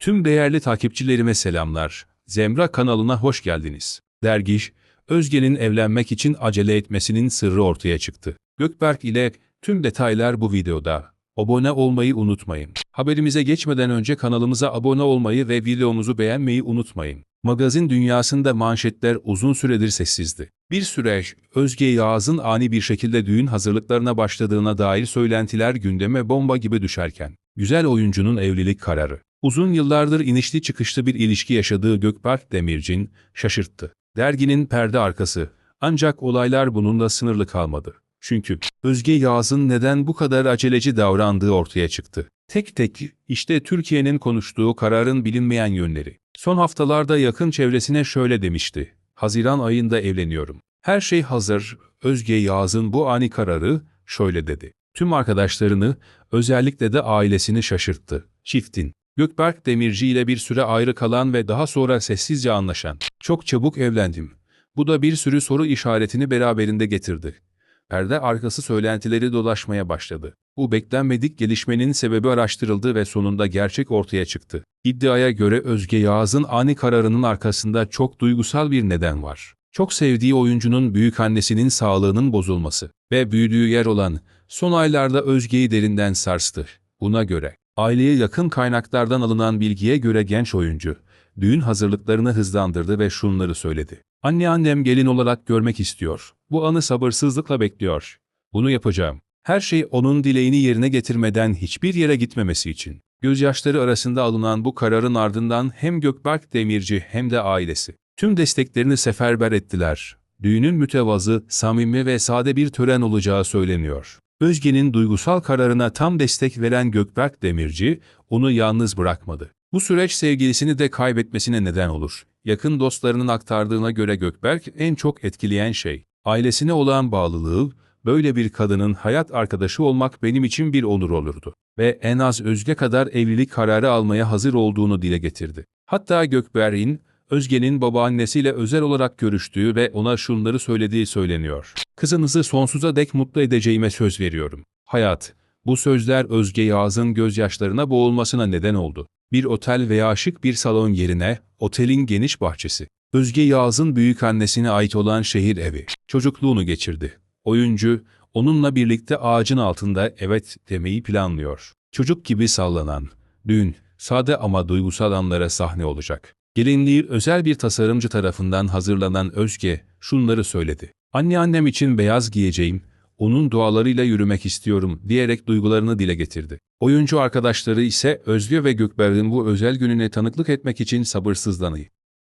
Tüm değerli takipçilerime selamlar. Zemra kanalına hoş geldiniz. Dergiş, Özge'nin evlenmek için acele etmesinin sırrı ortaya çıktı. Gökberk ile tüm detaylar bu videoda. Abone olmayı unutmayın. Haberimize geçmeden önce kanalımıza abone olmayı ve videomuzu beğenmeyi unutmayın. Magazin dünyasında manşetler uzun süredir sessizdi. Bir süre Özge Yağız'ın ani bir şekilde düğün hazırlıklarına başladığına dair söylentiler gündeme bomba gibi düşerken, güzel oyuncunun evlilik kararı. Uzun yıllardır inişli çıkışlı bir ilişki yaşadığı Gökberk Demircin şaşırttı. Derginin perde arkası. Ancak olaylar bununla sınırlı kalmadı. Çünkü Özge Yağız'ın neden bu kadar aceleci davrandığı ortaya çıktı. Tek tek işte Türkiye'nin konuştuğu kararın bilinmeyen yönleri. Son haftalarda yakın çevresine şöyle demişti. Haziran ayında evleniyorum. Her şey hazır. Özge Yağız'ın bu ani kararı şöyle dedi. Tüm arkadaşlarını, özellikle de ailesini şaşırttı. Çiftin, Gökberk Demirci ile bir süre ayrı kalan ve daha sonra sessizce anlaşan. Çok çabuk evlendim. Bu da bir sürü soru işaretini beraberinde getirdi. Perde arkası söylentileri dolaşmaya başladı. Bu beklenmedik gelişmenin sebebi araştırıldı ve sonunda gerçek ortaya çıktı. İddiaya göre Özge Yağız'ın ani kararının arkasında çok duygusal bir neden var. Çok sevdiği oyuncunun büyük annesinin sağlığının bozulması ve büyüdüğü yer olan son aylarda Özge'yi derinden sarstı. Buna göre aileye yakın kaynaklardan alınan bilgiye göre genç oyuncu düğün hazırlıklarını hızlandırdı ve şunları söyledi. Anne annem gelin olarak görmek istiyor. Bu anı sabırsızlıkla bekliyor. Bunu yapacağım. Her şey onun dileğini yerine getirmeden hiçbir yere gitmemesi için. Gözyaşları arasında alınan bu kararın ardından hem Gökberk Demirci hem de ailesi tüm desteklerini seferber ettiler. Düğünün mütevazı, samimi ve sade bir tören olacağı söyleniyor. Özge'nin duygusal kararına tam destek veren Gökberk Demirci onu yalnız bırakmadı. Bu süreç sevgilisini de kaybetmesine neden olur. Yakın dostlarının aktardığına göre Gökberk en çok etkileyen şey, ailesine olan bağlılığı, böyle bir kadının hayat arkadaşı olmak benim için bir onur olurdu. Ve en az Özge kadar evlilik kararı almaya hazır olduğunu dile getirdi. Hatta Gökberk'in, Özge'nin babaannesiyle özel olarak görüştüğü ve ona şunları söylediği söyleniyor. Kızınızı sonsuza dek mutlu edeceğime söz veriyorum. Hayat, bu sözler Özge Yağız'ın gözyaşlarına boğulmasına neden oldu. Bir otel veya şık bir salon yerine otelin geniş bahçesi. Özge Yağız'ın büyük annesine ait olan şehir evi. Çocukluğunu geçirdi. Oyuncu, onunla birlikte ağacın altında evet demeyi planlıyor. Çocuk gibi sallanan, düğün, sade ama duygusal anlara sahne olacak. Gelinliği özel bir tasarımcı tarafından hazırlanan Özge şunları söyledi. Anneannem için beyaz giyeceğim, onun dualarıyla yürümek istiyorum diyerek duygularını dile getirdi. Oyuncu arkadaşları ise Özge ve Gökberk'in bu özel gününe tanıklık etmek için sabırsızlanıyor.